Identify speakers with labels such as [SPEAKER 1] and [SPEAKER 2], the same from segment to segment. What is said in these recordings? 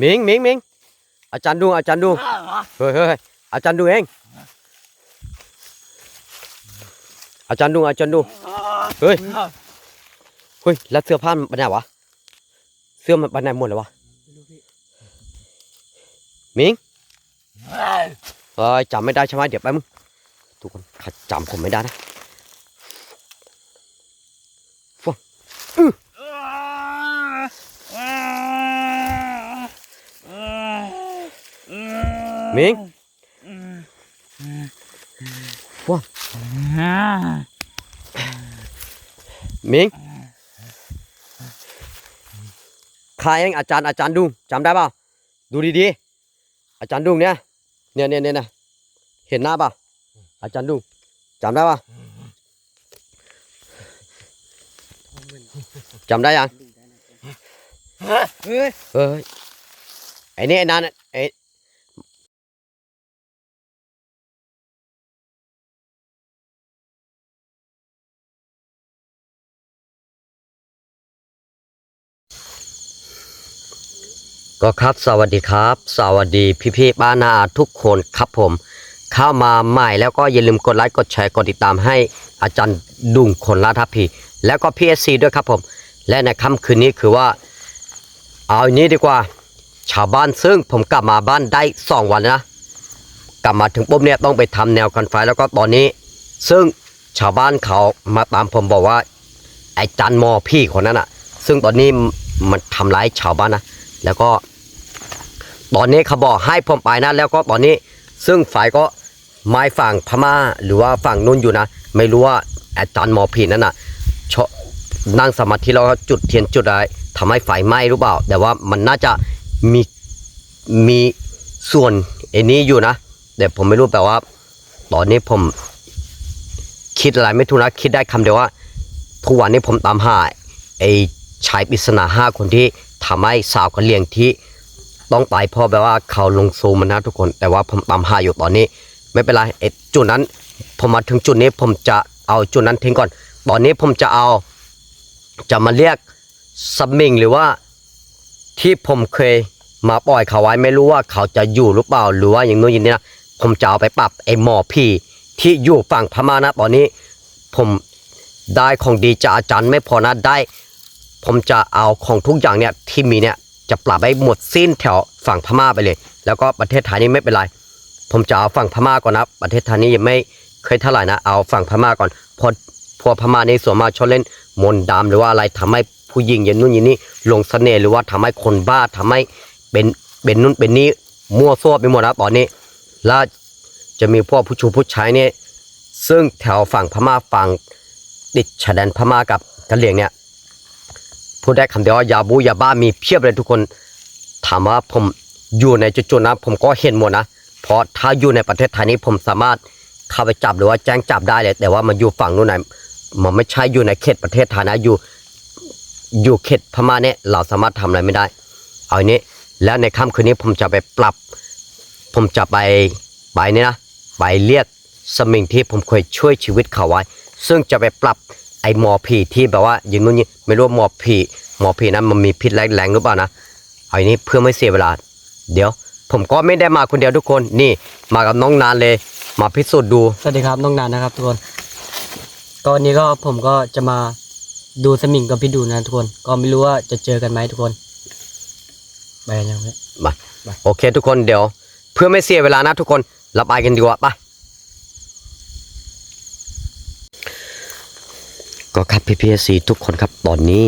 [SPEAKER 1] มิงมิงมิงอาจารย์ดูอาจารย์ดูเฮ้ยเฮ้ยอาจารย์ดูเองอาจารย์ดูอาจารย์ดูเฮ้ยเฮ้ยแล้วเสื้อผ้ามันไปไหนวะเสื้อมันไปไหนหมดเลยวะมิงเฮ้ยจำไม่ได้ใช่ไหมเดี๋ยวแป๊บมึงทุกคนข้าจำผมไม่ได้นะฟัง มิงว้ามิงข้าเองอาจารย์อาจารย์ดุงจำได้เปล่าดูดีๆ อาจารย์ดุงเนี่ยเนี่ยเนี่ยเนี่ยนะเห็นหน้าเปล่าอาจารย์ดุงจำได้เปล่าจำได้ยัง
[SPEAKER 2] เฮ้ย
[SPEAKER 1] เฮ้ยไอ้นี่ไอ้นั่น ก็ครับสวัสดีครับ สวัสดีพี่ๆป้านาอาทุกคนครับผม เข้ามาใหม่แล้วก็อย่าลืมกดไลค์กดแชร์กดติดตามให้อาจารย์ดุงคนละทัพพีแล้วก็พีเอสซีด้วยครับผม และในค่ำคืนนี้คือว่า เอาอย่างนี้ดีกว่า ชาวบ้านซึ่งผมกลับมาบ้านได้สองวันนะ กลับมาถึงปุ๊บเนี่ยต้องไปทำแนวกันไฟแล้วก็ตอนนี้ ซึ่งชาวบ้านเขามาตามผมบอกว่าไอ้จันมอพี่คนนั้นอะ ซึ่งตอนนี้มันทำร้ายชาวบ้านนะแล้วก็ ตอนนี้เขาบอกให้ผมไปนะแล้วก็ตอนนี้ ซึ่งฝ่ายก็ไม้ฝั่งพม่าหรือว่าฝั่งนู้นอยู่นะ ไม่รู้ว่าอาจารย์หมอผีนั้นน่ะนั่งสมาธิแล้วจุดเทียนจุดอะไรทำให้ไฟไหม้หรือเปล่า แต่ว่ามันน่าจะมีมีส่วนไอ้นี้อยู่นะแต่ผมไม่รู้แต่ว่า ตอนนี้ผมคิดอะไรไม่ถูกนะคิดได้คำเดียวว่าทุกวันนี้ผมตามหาไอ้ชายปริศนาห้าคนที่ทำให้สาวกะเลี่ยงที่ ต้องตายเพราะแบบว่าเขาลงซูมันนะทุกคน แต่ว่าผมตามหาอยู่ตอนนี้ ไม่เป็นไรไอ้จุดนั้นผมมาถึงจุดนี้ผมจะเอาจุดนั้นทิ้งก่อน ตอนนี้ผมจะเอา จะมาเรียกสมิงหรือว่าที่ผมเคยมาปล่อยเขาไว้ไม่รู้ว่าเขาจะอยู่หรือเปล่าหรือว่าอย่างนู้นอย่างนี้นะผมจะเอาไปปรับไอ้หมอพี่ที่อยู่ฝั่งพม่านะตอนนี้ผมได้ของดีจากอาจารย์ไม่พอนะได้ ผมจะเอาของทุกอย่างเนี่ยที่มีเนี่ย จะปรับให้หมดสิ้นแถวฝั่งพม่าไปเลย แล้วก็ประเทศไทยนี่ไม่เป็นไร ผมจะเอาฝั่งพม่าก่อนนะประเทศไทยนี่ยังไม่เคยเท่าไหร่นะเอาฝั่งพม่าก่อนพอพวกพม่าในส่วนมากชอบเล่นมนต์ดำหรือว่าอะไรทำให้ผู้หญิงย่างนู้นย่างนี้ลงเสน่ห์หรือว่าทำให้คนบ้าทำให้เป็นเป็นนู้นเป็นนี้มั่วซั่วไปหมดนะตอนนี้แล้วจะมีพวกผู้ชูผู้ชายเนี่ยซึ่งแถวฝั่งพม่าฝั่งติดชายแดนพม่ากับกะเหรี่ยงเนี่ย พูดได้คำเดียวว่ายาบูยาบ้ามีเพียบเลยทุกคน ถามว่าผมอยู่ในจุดๆนะ ผมก็เห็นหมดนะ เพราะถ้าอยู่ในประเทศไทยนี้ผมสามารถเข้าไปจับหรือว่าแจ้งจับได้เลย แต่ว่ามันอยู่ฝั่งนู้นไหนมันไม่ใช่อยู่ในเขตประเทศไทยนะอยู่อยู่เขตพม่าเนี่ยเราสามารถทำอะไรไม่ได้ เอาอันนี้แล้วในค่ำคืนนี้ผมจะไปปรับ ผมจะไปไปนี่นะไปเรียกสมิงที่ผมเคยช่วยชีวิตเขาไว้ ซึ่งจะไปปรับ ไอ้หมอผีที่แบบว่าอย่างนู้นนี่ไม่รู้ว่าหมอผีหมอผีนั้นมันมีพิษแรงๆหรือเปล่านะเอาอันนี้เพื่อไม่เสียเวลา เดี๋ยว ผมก็ไม่ได้มาคนเดียวทุกคนนี่มากับน้องนานเลย มาพิสูจน์ดู
[SPEAKER 2] สวัสดีครับน้องนานนะครับทุกคนก็วันนี้ก็ผมก็จะมาดูสมิงกับพี่ดูนะทุกคน ก็ไม่รู้ว่าจะเจอกันไหมทุกคนไปกันยังไง
[SPEAKER 1] มาโอเคทุกคนเดี๋ยว เพื่อไม่เสียเวลานะทุกคนเราไปกันดีกว่าไป ก็ครับพี่พีซีทุกคนครับตอนนี้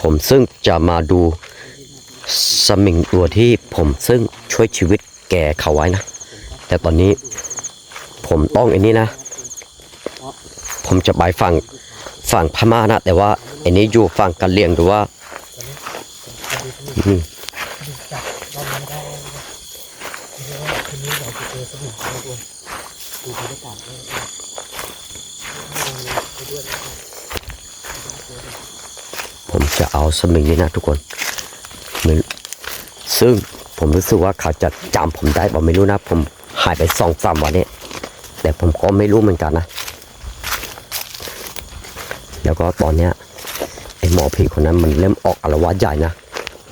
[SPEAKER 1] ผมซึ่งจะมาดูสมิงตัวที่ผมซึ่งช่วยชีวิตแกเขาไว้นะ แต่ตอนนี้ผมต้องไอ้นี้นะ ผมจะไปฝั่งฝั่งพม่านะ แต่ว่าไอ้นี้อยู่ฝั่งกะเหรี่ยงหรือว่าอืม ผมจะเอาสมิงนี้นะทุกคน ซึ่งผมรู้สึกว่าเขาจะจำผมได้บอกไม่รู้นะ ผมหายไปสองสามวันนี่แต่ผมก็ไม่รู้เหมือนกันนะ แล้วก็ตอนเนี้ยไอหมอผีคนนั้นมันเริ่มออกอารวาสใหญ่นะ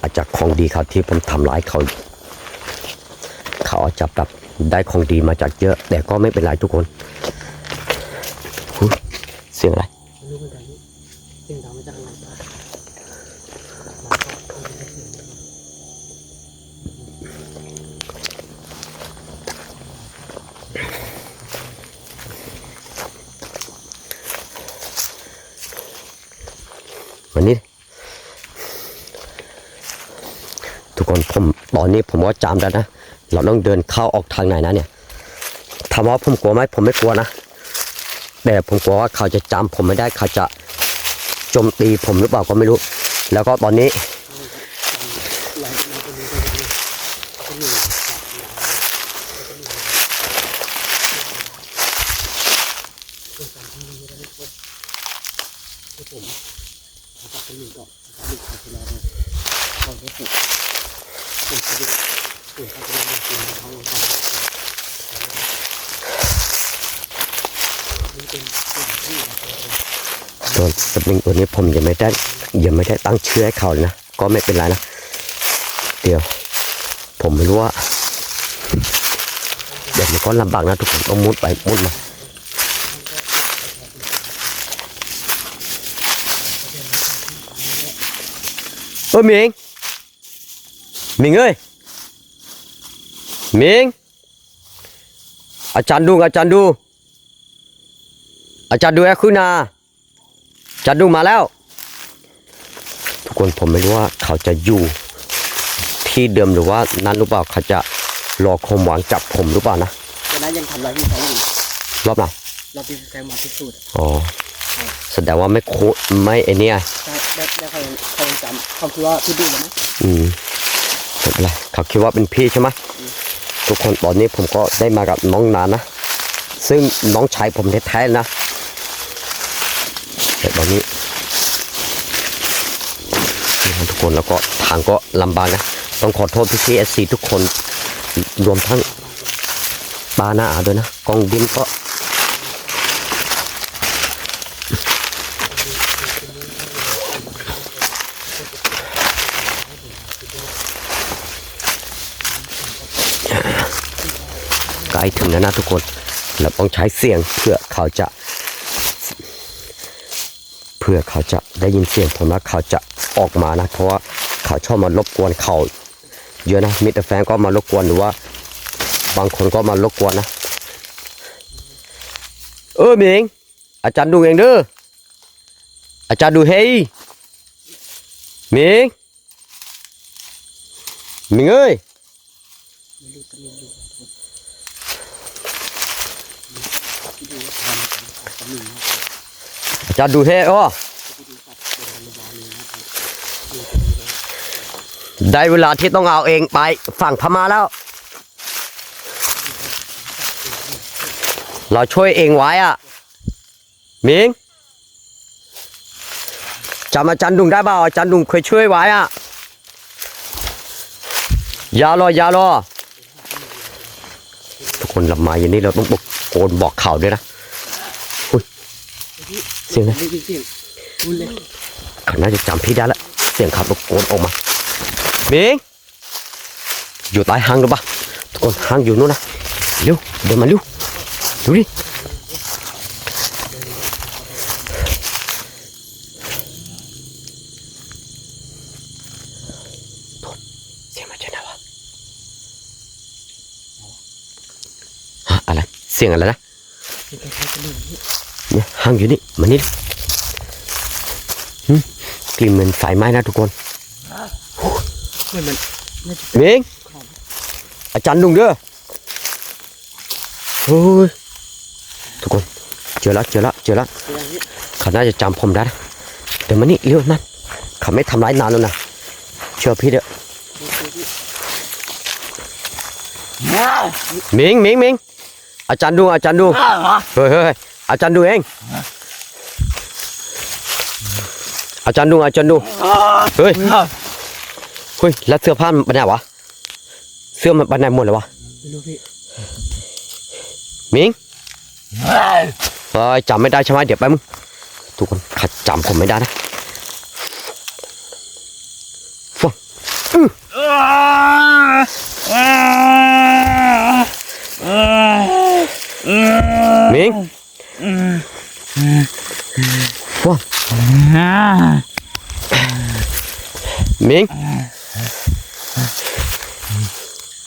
[SPEAKER 1] อาจจะของดีเขาที่ผมทำร้ายเขา เขาอาจจะแบบได้ของดีมาจากเยอะ แต่ก็ไม่เป็นไรทุกคน สียงอะไร
[SPEAKER 2] ไม่รู้เหมือนกันพี่เสียงดังมาจากข้างในบ้าน
[SPEAKER 1] วันนี้ ทุกคนผมตอนนี้ผมก็จำแล้วนะ เราต้องเดินเข้าออกทางไหนนะเนี่ยถามว่าผมกลัวไหมผมไม่กลัวนะ แต่ผมกลัวว่าเขาจะจำผมไม่ได้เขาจะโจมตีผมหรือเปล่าก็ไม่รู้ แล้วก็ตอนนี้ ส่วนสปริงตัวนี้ผมยังไม่ได้ยังไม่ได้ตั้งชื่อให้เขาเลยนะ ก็ไม่เป็นไรนะ เดี๋ยว ผมไม่รู้ว่าเดี๋ยวมันก็ลำบากนะทุกคนต้องมุดไปมุดมาเออหมิงมิงเอ้ยมิงอาจารย์ดูอาจารย์ดู อาจารย์ดูแอคคุนาจัดดูมาแล้ว ทุกคนผมไม่รู้ว่าเขาจะอยู่ที่เดิมหรือว่านั้นหรือเปล่าเขาจะรอความหวังจับผมหรือเปล่านะ
[SPEAKER 2] แต่นั้นยังทำลายพี่แฟงอยู่
[SPEAKER 1] รอบไหน
[SPEAKER 2] เราพี่แฟงมาพิสูจน์
[SPEAKER 1] อ๋อแสดงว่าไม่โคไม่ไอเนี่ย
[SPEAKER 2] ได้ได้ได้เขาเขาจำเขาคิดว่าพี่ดูแล้วมั้ย
[SPEAKER 1] อืมไม่เป็นไรเขาคิดว่าเป็นพี่ใช่ไหมทุกคนตอนนี้ผมก็ได้มากับน้องนานนะ ซึ่งน้องชายผมแท้ๆนะ แต่ตอนนี้ทุกคนแล้วก็ทางก็ลำบากนะ ต้องขอโทษพี่ซีเอสซีทุกคนรวมทั้งปาหน้าอาด้วยนะกองบินก็ใกล้ถึงแล้วนะทุกคน เราต้องใช้เสียงเพื่อเขาจะ พื่อเขาจะได้ยินเสียงผมแล้วเขาจะออกมานะ เพราะว่าเขาชอบมารบกวนเขาเยอะนะมิตรแฟนก็มารบกวนหรือว่า บางคนก็มารบกวนนะเออหมิงอาจารย์ดูเองเด้ออาจารย์ดูเฮ้ยหมิงหมิงเอ้ยอา จารย์ดูเฮ้ยอ้ได้เวลาที่ต้องเอาเองไปฝั่งพม่าแล้ว เราช่วยเองไว้อะมิงจำอาจารย์ดุงได้เปล่าอาจารย์ดุงเคยช่วยไว้อะอย่ารออย่ารอทุกคนลำมาอย่างนี้เราต้องบอกโกนบอกข่าวด้วยนะ เสียงนะ
[SPEAKER 2] ได้ยินเสียงพูดเลย
[SPEAKER 1] เขาน่าจะจำพี่ได้แล้วเสียงขับตะโกนออกมาหมิงอยู่ใต้ห้างหรือเปล่าทุกคนห้างอยู่นู้นนะเร็วเดินมาเร็วดูดิเสียงมาจากไหนวะฮะอะไรเสียงอะไรนะ
[SPEAKER 2] เนี่ย
[SPEAKER 1] หางอยู่นี่มานี่กลิ่นเหมือนไฟไหม้นะทุกคน
[SPEAKER 2] เหมือนมันน่าจะ
[SPEAKER 1] เมงอาจารย์ดุงเด้อโอ้ยทุกคนเจอล้วเจอล้วเจอแล้ว
[SPEAKER 2] เป็นอะ
[SPEAKER 1] เขาน่าจะจำผมได้เดี๋ยวมานี่เร็วนั่นเขาไม่ทำร้ายนานแล้วนะเชื่อพี่เด้อเมงเมงเมงอาจารย์ดุงอาจารย์ดุงเฮ้ยเฮ้ย อาจารย์ดูเอง อาจารย์ดูอาจารย์ดูเฮ้ยเฮ้ยแล้วเสื้อผ้ามันไปไหนวะเสื้อมันไปไหนหมดเลยวะ
[SPEAKER 2] ไม่รู้พี่
[SPEAKER 1] มิงเฮ้ยจำไม่ได้ใช่ไหมเดี๋ยวไปบมึงทุกคนขัดจำผมไม่ได้นะฟง มิงว้า มิง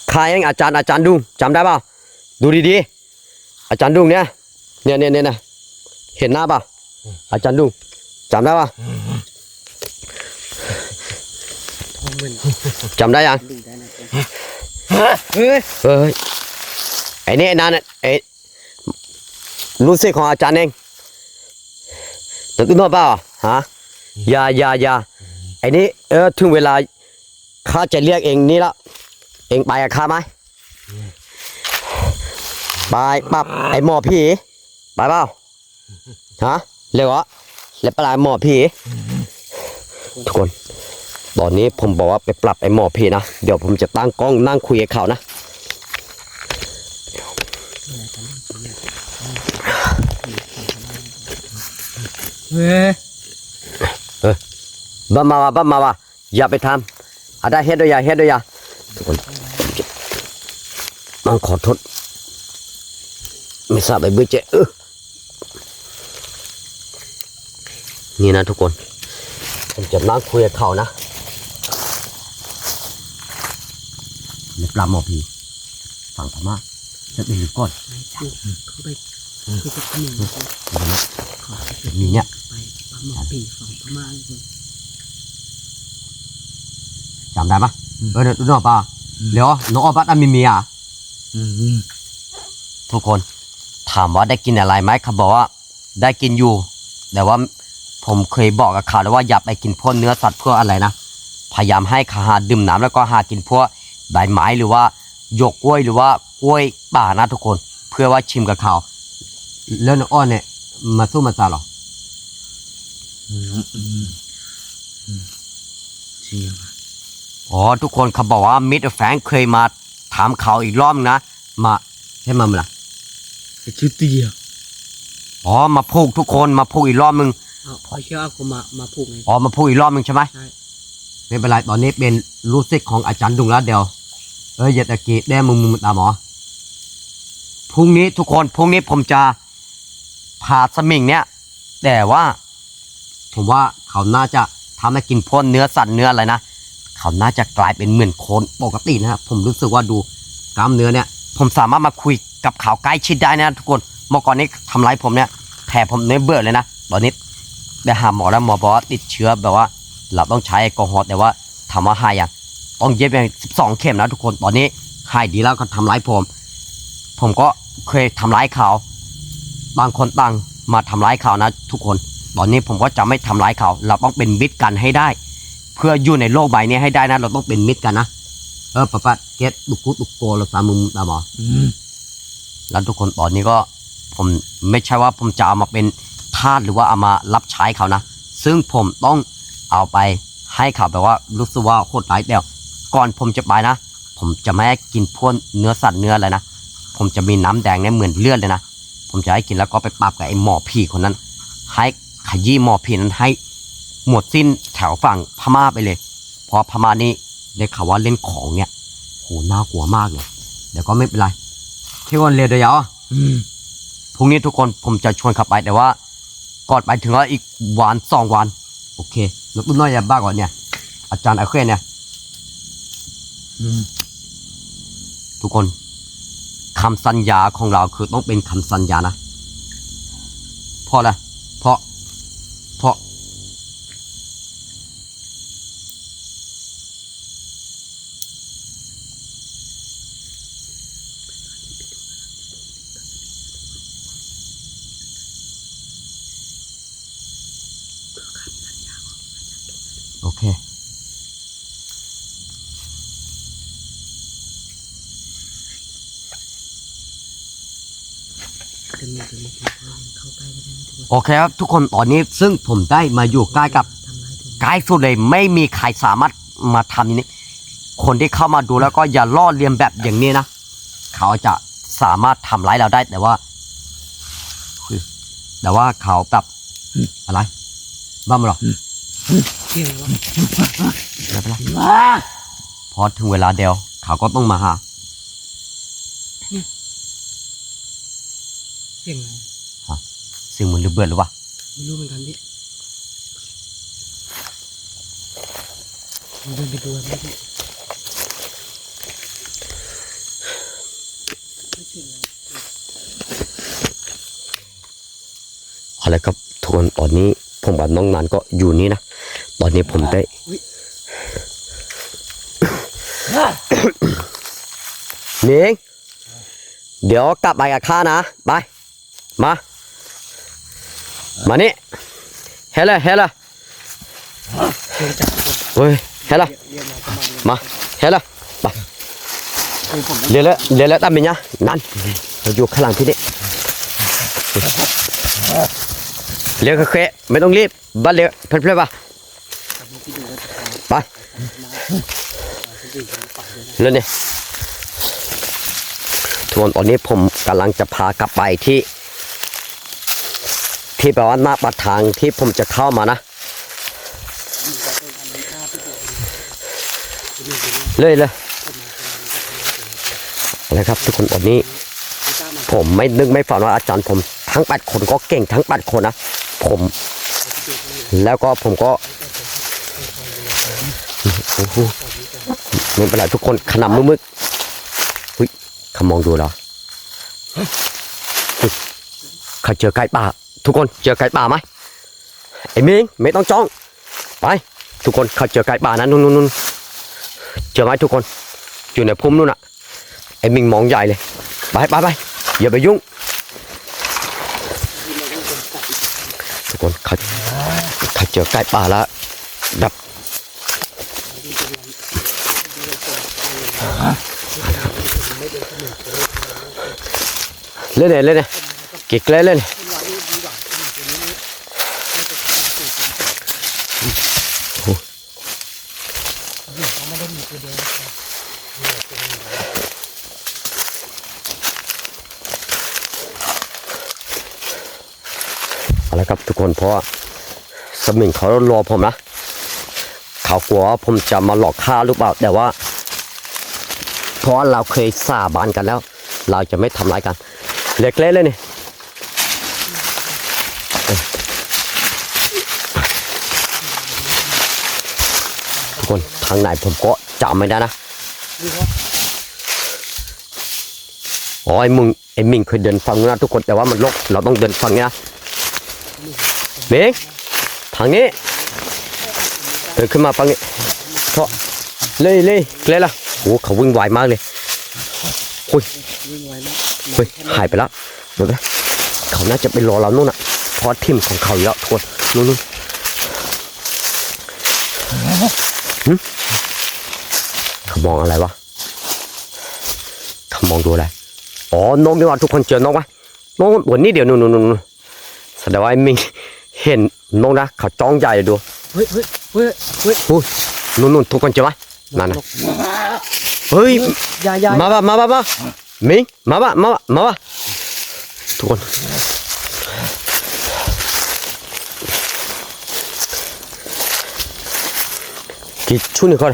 [SPEAKER 1] ใครเองอาจารย์อาจารย์ดุงจำได้ป่าดูดีๆอาจารย์ดุงเนี่ยเนี่ยเนี่ยเนี่ยนะเห็นหน้าป่าอาจารย์ดุงจำได้ป่าจำได้ยัง
[SPEAKER 2] เฮ้ย
[SPEAKER 1] เฮ้ยไอ้นี่ไอ้นั่นน่ไอ้รู้สึกของอาจารย์เองตื่นตัวเปล่า ฮะยายายาไอ้นี่เออถึงเวลาข้าจะเรียกเองนี่แล้วเองไปกับข้าไหมไปปับไอ้หมอผีไปเปล่าฮะเร็วอะแล้วไปลาหมอผีทุกคน ตอนนี้ผมบอกว่าไปปรับไอ้หมอผีนะเดี๋ยวผมจะตั้งกล้องนั่งคุยกับเขานะ
[SPEAKER 2] เฮ้
[SPEAKER 1] บ้ามาวะบ้ามาวะอย่าไปทำอาได้เฮ็ดด้วยอย่าเฮ็ดด้วยอย่าทุกคนต้องขอโทษไม่ทราบไปเบื่อเจเออนี่นะทุกคน ผมจะนั่งคุยกับเขานะเล็บลาหมอพีฝั่งพม่าจะเป็นหรือก่อน
[SPEAKER 2] เขาไปเขาจะทำอย่างนี้ขอให้
[SPEAKER 1] มีเนี่ย
[SPEAKER 2] ไปปลา หมอผีฝั่งพม่าเลย
[SPEAKER 1] จำได้ปะเออเดี๋ยวดูหน่อยป่ะเดี๋ยวน้องออบัตอามีเมีย
[SPEAKER 2] อืม
[SPEAKER 1] ทุกคนถามว่าได้กินอะไรไหมเขาบอกว่า ได้กินอยู่ แต่ว่าผมเคยบอกกับเขาแล้วว่าอย่าไปกินพวกเนื้อสัตว์พวกอะไรนะพยายามให้เขาหาดื่มน้ำแล้วก็หากินพวกใบไม้หรือว่าหยกกล้วยหรือว่ากล้วยป่านะทุกคน เพื่อว่าชิมกับเขาแล้วน้องอ้อนเนี่ยมาสู้มาซาหรอ
[SPEAKER 2] จริง
[SPEAKER 1] อ๋อทุกคนเขาบอกว่ามิสเตรแฟงเคยมาถามเขาอีกรอบนะ มาให้มาเมื่อไหร่
[SPEAKER 2] ไอ้ชื่อเตี้ย
[SPEAKER 1] อ๋อมาพูกทุกคนมาพูกอีกรอบนึง
[SPEAKER 2] เอาพอเชื่อกูมามาพูดไง
[SPEAKER 1] อ๋อมาพูดอีกรอบนึงใช่ไหม
[SPEAKER 2] ใช่
[SPEAKER 1] ไม่เป็นไรตอนนี้เป็นรู้สึกของอาจารย์ดุงแล้วเดียวเอ้ยอย่าตะกี้ได้มึงมึงตาหมอพรุ่งนี้ทุกคนพรุ่งนี้ผมจะพาสมิงเนี่ยแต่ว่า ผมว่าเขาน่าจะทำให้กินพวกเนื้อสัตว์เนื้ออะไรนะ เขาน่าจะกลายเป็นเหมือนคนปกตินะครับผมรู้สึกว่าดูกล้ามเนื้อเนี่ย ผมสามารถมาคุยกับเขาใกล้ชิดได้นะทุกคนเมื่อก่อนนี้ทำร้ายผมเนี่ยแผลผมเนื้อเบื่อเลยนะตอนนี้ได้หาหมอแล้วหมอบอกว่าติดเชื้อแบบว่า เราต้องใช้แอลกอฮอล์แต่ว่าถามว่าหายยังต้องเย็บอย่างสิบสองเข็มนะทุกคนตอนนี้หายดีแล้วก็ทำร้ายผม ผมก็เคยทำร้ายเขา บางคนต่างมาทำร้ายเขานะทุกคน ตอนนี้ผมก็จะไม่ทำร้ายเขา เราต้องเป็นมิตรกันให้ได้ เพื่ออยู่ในโลกใบนี้ให้ได้นะ เราต้องเป็นมิตรกันนะ เออปะปะเก็ตลุกกุลุกโกเราสามมุมตาหมอ
[SPEAKER 2] อืม
[SPEAKER 1] แล้วทุกคนตอนนี้ก็ ผมไม่ใช่ว่าผมจะเอามาเป็นทาสหรือว่าเอามารับใช้เขานะ ซึ่งผมต้องเอาไปให้เขาแบบว่ารู้สึกว่าโคตรร้ายแต่ก่อนผมจะไปนะ ผมจะไม่ให้กินพวกเนื้อสัตว์เนื้ออะไรนะ ผมจะมีน้ำแดงเนี่ยเหมือนเลือดเลยนะ ผมจะให้กินแล้วก็ไปปราบกับไอ้หมอผีคนนั้นให้ ขยี้หมอผีนั้นให้ หมดสิ้นแถวฝั่งพม่าไปเลย เพราะพม่านี่ได้ข่าวว่าเล่นของเนี่ยโหน่ากลัวมากเลยเดี๋ยวก็ไม่เป็นไรที่วันเรียนเดียวอะ
[SPEAKER 2] อืม
[SPEAKER 1] พรุ่งนี้ทุกคนผมจะชวนขับไปแต่ว่าก่อนไปถึงแล้วอีกวันสองวัน โอเคนกตุ้น้อยอย่าบ้าก่อนเนี่ย อาจารย์ไอเควนเนี่ย
[SPEAKER 2] อืม
[SPEAKER 1] ทุกคนคำสัญญาของเราคือต้องเป็นคำสัญญานะเพราะอะไรเพราะเพราะโอเค
[SPEAKER 2] จะมีจะมีเข้าไปก็ได้ทุกคน
[SPEAKER 1] โอเคครับทุกคนตอนนี้ซึ่งผมได้มาอยู่ใกล้กับ
[SPEAKER 2] ทำร้ายผม
[SPEAKER 1] ใกล้สุดเลยไม่มีใครสามารถมาทำอย่างนี้ คนที่เข้ามาดูแล้วก็อย่าล่อเลียนแบบอย่างนี้นะ เขาจะสามารถทำร้ายเราได้แต่ว่าคือแต่ว่าเขาแบบอะไรบ้ามาหรอ
[SPEAKER 2] เชื่อว่า
[SPEAKER 1] ไม่เป็นไร
[SPEAKER 2] ว้า
[SPEAKER 1] อถึงเวลาเดียวเขาก็ต้องมาหา
[SPEAKER 2] สียงอะไร
[SPEAKER 1] ซึ่งมันระเบิดหรือวะ
[SPEAKER 2] ไม่รู้เหมือนกันพี่เดินไปดูกันไหมพี่ไม่เสียงอะไร
[SPEAKER 1] อะไรครับทุกคนตอนนี้ผมกับน้องนันก็อยู่นี่นะ ตอนนี้ผมได้เนียงเดี๋ยวกลับไปกับข้านะ ไป มา มานี่เฮ้เลยเฮลย
[SPEAKER 2] เสียงจา
[SPEAKER 1] เฮ้ยเฮลย
[SPEAKER 2] เรียกมาประมา
[SPEAKER 1] มาเฮ้เลยไปเรียนแล้วเรียนแล้วตามเป็นยังนั่นเราอยู่ข้างหลังที่นี่เรียกเคๆไม่ต้องรีบบ้านเรียเพื่อนๆปะ
[SPEAKER 2] กับพี่ดูว่าจะ
[SPEAKER 1] ไป
[SPEAKER 2] พี่ดูจะปักด้วยนะ
[SPEAKER 1] เรื่องนี้ทวนตอนนี้ผมกำลังจะพากลับไปที่ ที่แปลว่าหน้าปากทางที่ผมจะเข้ามานะ เลยเลยอะครับ ทุกคนตอนนี้ ผมไม่นึกไม่ฝันว่าอาจารย์ผมทั้งแปดคนก็เก่งทั้งแปดคนนะผม แล้วก็ผมก็ไม่เป็นไรทุกคนขนำมืดๆเฮ้ยขมองดูเราเขาเจอไก่ป่า ทุกคนเจอไก่ป่าไหมไอ้มิงไม่ต้องจ้อง ไป ทุกคนเขาเจอไก่ป่านะนู่นนู่นเจอไหมทุกคนอยู่ในพุ่มนู่นน่ะไอ้มิงมองใหญ่เลย ไปไปไปอย่าไปยุ่ง ทุกคนเขาเขาเจอไก่ป่าแล้วแบบเล่นเลยเล่นเลยเกิ๊กเล่นเล่นเอาละครับทุกคนเพราะ ว่าสมิงเขารอผมนะเขากลัวว่าผมจะมาหลอกฆ่าหรือเปล่า แต่ว่า เพราะเราเคยสาบานกันแล้ว เราจะไม่ทำร้ายกัน เล็กเล่นเลยนี่ทุกคนทางไหนผมก็จำไม่ได้นะอ๋อไอ้มึงไอ้มิงเคยเดินฝั่งนะทุกคนแต่ว่ามันลกเราต้องเดินฝั่งนี้นะ เมงทางนี้เดินขึ้นมาฝั่งนี้เพราะเลยเลยเลยล่ะโอ้เขาวิ่งไวมากเลยโอ้ย
[SPEAKER 2] วิ่งไวมาก
[SPEAKER 1] เฮ้ยหายไปแล้วเดี๋ยวนะเขาน่าจะไปรอเรานู่นน่ะเพราะทิมของเขาอยู่แล้วทุกคนนู่นนู่นเขามองอะไรวะเขามองดูอะไรอ๋อนกดีกว่าทุกคนเจอนกไหมนกตัวนี้เดี๋ยวนู่นนู่นนู่นแสดงว่าไอ้มิง เห็นนกนะเขาจ้องใหญ่เลยดู
[SPEAKER 2] เฮ้ยเฮ้ยเฮ้ยเฮ้ย
[SPEAKER 1] อุ้ยนู่นนู่นทุกคนเจอไหมนั่นนะ
[SPEAKER 2] นก
[SPEAKER 1] เฮ้ย
[SPEAKER 2] อยาอยา
[SPEAKER 1] มาบ้ามาบ้ามามิงมาบ้ามาบ้ามาบ้าทุกคนกี่ชุดหนึ่งคน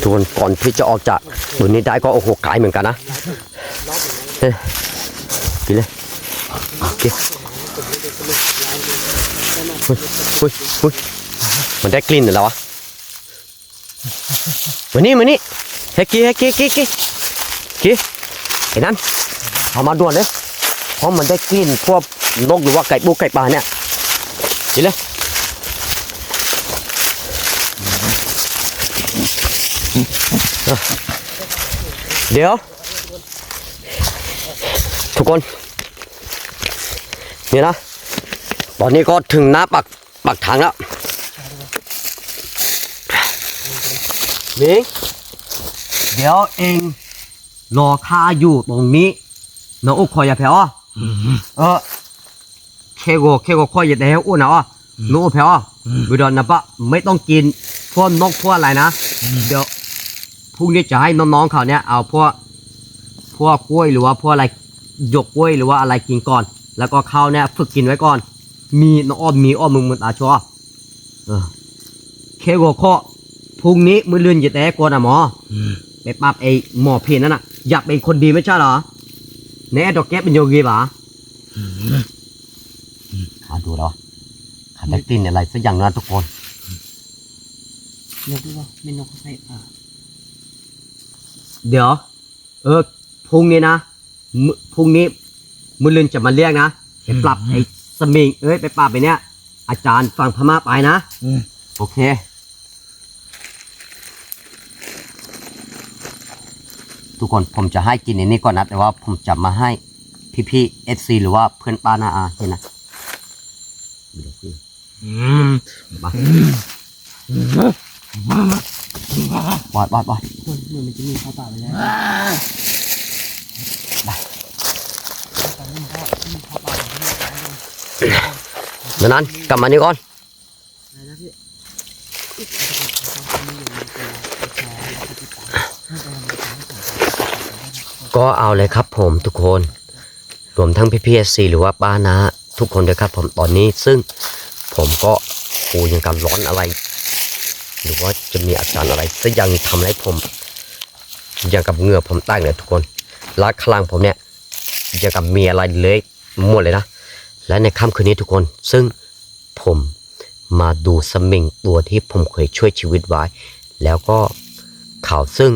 [SPEAKER 1] ทุกคนก่อนที่จะออกจากตัวนี้ได้ก็โอ้โหไกลเหมือนกันนะเฮ้ยกินเลย กินเฮ้ยเฮ้ยเฮ้ยมันได้กลิ่นเหรอวะมานี่มานี่เฮกี้เฮกี้กี้กี้กี้ไอ้นั่นเอามาด่วนเลยเพราะมันได้กลิ่นพวกนกหรือว่าไก่บุกไก่ปลาเนี่ยกินเลยเดี๋ยวทุกคน นี่นะตอนนี้ก็ถึงหน้าปักปักทางแล้วมิงเดี๋ยวเองรอข้าอยู่ตรงนี้น้องอุคอยอย่าแพ้อะเออเคโกเคโกคอยอย่าแพ้อ้วนนะอะน้องอุแพ้อะวิดอนนะปะไม่ต้องกินพวกนกพวกอะไรนะเดี๋ยวพรุ่งนี้จะให้น้องๆเขาเนี่ยเอาพวกพวกกล้วยหรือว่าพวกอะไรหยกกล้วยหรือว่าอะไรกินก่อน แล้วก็ข้าวเนี่ยฝึกกินไว้ก่อน มีน้องอ้อมมีอ้อมมึงมันตาชัวเออเคโกคอพรุ่งนี้มือเลื่อนอย่าแต่กวนอะหมอ
[SPEAKER 3] อืม
[SPEAKER 1] ไปปรับไอ้หมอเพนนั่นน่ะ อยากเป็นคนดีไม่ใช่เหรอในแอดดอกแก๊ปเป็นโยกีป่ะขาดูแล้วขาได้กลินอะไรสักอย่างนะทุกคน
[SPEAKER 2] นกด้วยวะไม่นกใส่ป่า
[SPEAKER 1] เดี๋ยว เออพรุ่งนี้นะมื้อพรุ่งนี้ มือเลื่อนจะมาเรียกนะไปปรับไอ้สมิงเอ้ยไปปรับไปเนี้ยอาจารย์ฟังพม่าไปนะ
[SPEAKER 3] อืม
[SPEAKER 1] โอเคทุกคนผมจะให้กินอันนี้ก่อนนะ แต่ว่าผมจะมาให้พี่ๆเอฟซีหรือว่าเพื่อนป้านาอาเห็นนะเดี๋ยวพี่
[SPEAKER 3] อืม
[SPEAKER 1] มาบอดบอดบอด
[SPEAKER 2] คนเหมือนมันจะมีข้าวป่าไปแล้ว เดั
[SPEAKER 1] งนั้นกลับมานี่ก่อนก็เอาเลยครับผมทุกคน รวมทั้งพี่พีเอซีหรือว่าป้านะ ทุกคนด้วยครับผมตอนนี้ซึ่งผมก็โอ้ยังกับร้อนอะไร หรือว่าจะมีอาการอะไรสักอย่างทำให้ผม อย่างกับเหงื่อผมตั้งเลยทุกคนและคลางผมเนี่ย อย่างกับมีอะไรเลยหมดเลยนะ และในค่ำคืนนี้ทุกคน ซึ่งผมมาดูสมิงตัวที่ผมเคยช่วยชีวิตไว้ แล้วก็เขาซึ่ง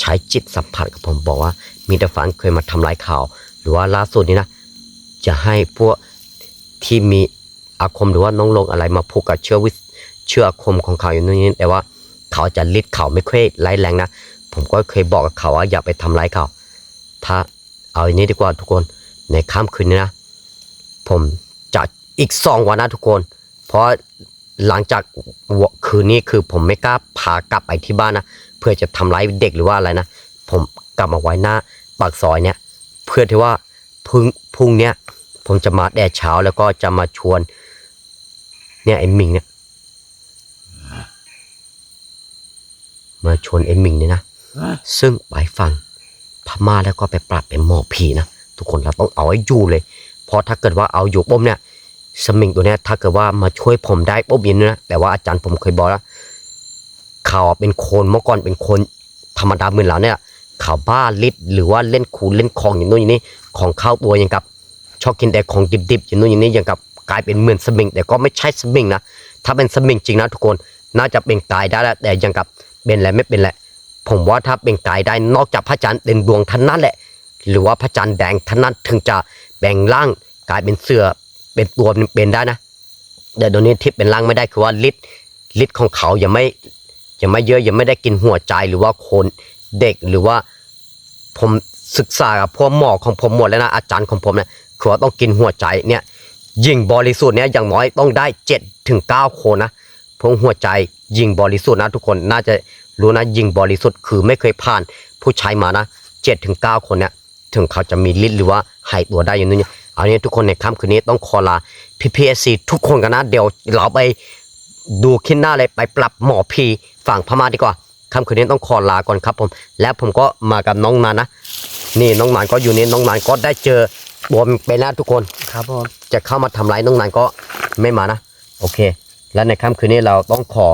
[SPEAKER 1] ใช้จิตสัมผัสกับผมบอกว่า มีแต่ฝันเคยมาทำร้ายเขาหรือว่าล่าสุดนี้นะ จะให้พวกที่มีอาคมหรือว่าน้องลงอะไรมาผูกกับเชื้อวิเชื้ออาคมของเขาอยู่นู่นนี่แต่ว่าเขาจะลิดเขาไม่ค่อยร้แรงนะ ผมก็เคยบอกกับเขาว่าอย่าไปทำร้ายเขา ถ้า เอาอย่างนี้ดีกว่าทุกคนในค่ำคืนนี้นะ ผมจะอีกสองวันนะทุกคน เพราะหลังจากคืนนี้คือผมไม่กล้าพากลับไปที่บ้านนะเพื่อจะทำร้ายเด็กหรือว่าอะไรนะผมกลับมาไว้หน้าปากซอยเนี่ย เพื่อที่ว่าพรุ่งพรุ่งเนี้ยผมจะมาแดดเช้าแล้วก็จะมาชวน เนี่ยไอ้หมิงเนี่ยมาชวนไอ้หมิงเนี่ยนะซึ่งไปฟัง พม่าแล้วก็ไปปรับเป็นหมอผีนะทุกคนเราต้องเอาให้อยู่เลย เพราะถ้าเกิดว่าเอาอยู่ปุ๊บเนี่ยสมิงตัวเนี้ยถ้าเกิดว่ามาช่วยผมได้ปุ๊บยินนะแต่ว่าอาจารย์ผมเคยบอกแล้วเขาเป็นคนเมื่อก่อนเป็นคนธรรมดาเหมือนเราเนี่ยเขาบ้าลิดหรือว่าเล่นคูเล่นของอย่างนู้นอย่างนี้ของเข้าตัวอย่างกับชอบกินแต่ของดิบๆอย่างนู้นอย่างนี้อย่างกับกลายเป็นเหมือนสมิง แต่ก็ไม่ใช่สมิงนะถ้าเป็นสมิงจริงนะทุกคนน่าจะเป็นกายได้แล้วแต่อย่างกับเป็นอะไรไม่เป็นแหละ ผมว่าถ้าเป็นกายได้นอกจากพระจันทร์เต็มดวงท่านนั้นแหละ หรือว่าพระจันทร์แดงท่านนั้นถึงจะแบ่งร่างกลายเป็นเสือเป็นตัวเป็นได้นะแต่เดี๋ยวนี้ที่เป็นร่างไม่ได้คือว่าฤทธิ์ฤทธิ์ของเขายังไม่ยังไม่เยอะยังไม่ได้กินหัวใจหรือว่าคนเด็กหรือว่าผมศึกษากับพวกหมอของผมหมดแล้วนะอาจารย์ของผมเนี่ยคือว่าต้องกินหัวใจเนี่ยยิงบริสุทธิ์เนี่ยอย่างน้อยต้องได้เจ็ดถึงเก้าคนนะเพราะหัวใจยิงบริสุทธิ์นะทุกคนน่าจะ รู้นะยิงบริสุทธิ์คือไม่เคยผ่านผู้ชายมานะเจ็ดถึงเก้าคนเนี่ยถึงเขาจะมีฤทธิ์หรือว่าหายตัวได้อย่างนี้เอาเนี่ยทุกคนในค่ำคืนนี้ต้องขอลาพี่พีเอซีทุกคนกันนะ เดี๋ยวเราไปดูขึ้นหน้าเลยไปปรับหมอพีฝั่งพม่าดีกว่าค่ำคืนนี้ต้องขอลาก่อนครับผม และผมก็มากับน้องนานนะ นี่น้องนานก็อยู่นี่น้องนานก็ได้เจอตัวเป็นแล้วทุกคน
[SPEAKER 2] ครับผม
[SPEAKER 1] จะเข้ามาทำร้ายน้องนานก็ไม่มานะ โอเค และในค่ำคืนนี้เราต้องขอ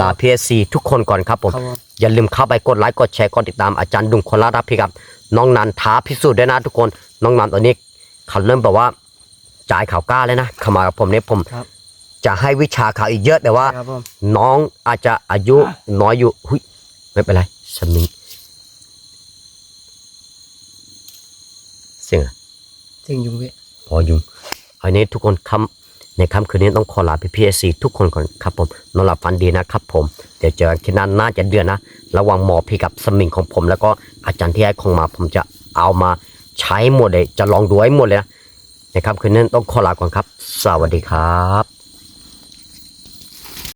[SPEAKER 1] ลาพีเอซีทุกคนก่อนครับผม
[SPEAKER 2] ครับผม
[SPEAKER 1] อย่าลืมเข้าไปกดไลค์กดแชร์กดติดตามอาจารย์ดุงคนละรับพี่กับ น้องนันท้าพิสูจน์ด้วยนะทุกคนน้องนันตอนนี้เขาเริ่มแบบว่าจ่ายข่าวกล้าแล้วนะเข้ามากับผมเนี่ยผม
[SPEAKER 2] ครับ
[SPEAKER 1] จะให้วิชาเขาอีกเยอะแต่ว่า
[SPEAKER 2] ครับผม
[SPEAKER 1] น้องอาจจะอายุน้อยอยู่หุยไม่เป็นไรสมิงเสียงอะ
[SPEAKER 2] เสียงยุงพี่
[SPEAKER 1] พอยุงอันนี้ทุกคนคำ ในค่ำคืนนี้ต้องขอลาพี่พีเอซีทุกคนก่อนครับผมนอนหลับฝันดีนะครับผม เดี๋ยวเจอกันที่นั่นน่าจะเดือนนะ ระวังหมอพี่กับสมิงของผม แล้วก็อาจารย์ที่ให้ของมาผมจะเอามาใช้หมดเลย จะลองดูให้หมดเลยนะในค่ำคืนนี้ต้องขอลาก่อนครับ สวัสดีครับ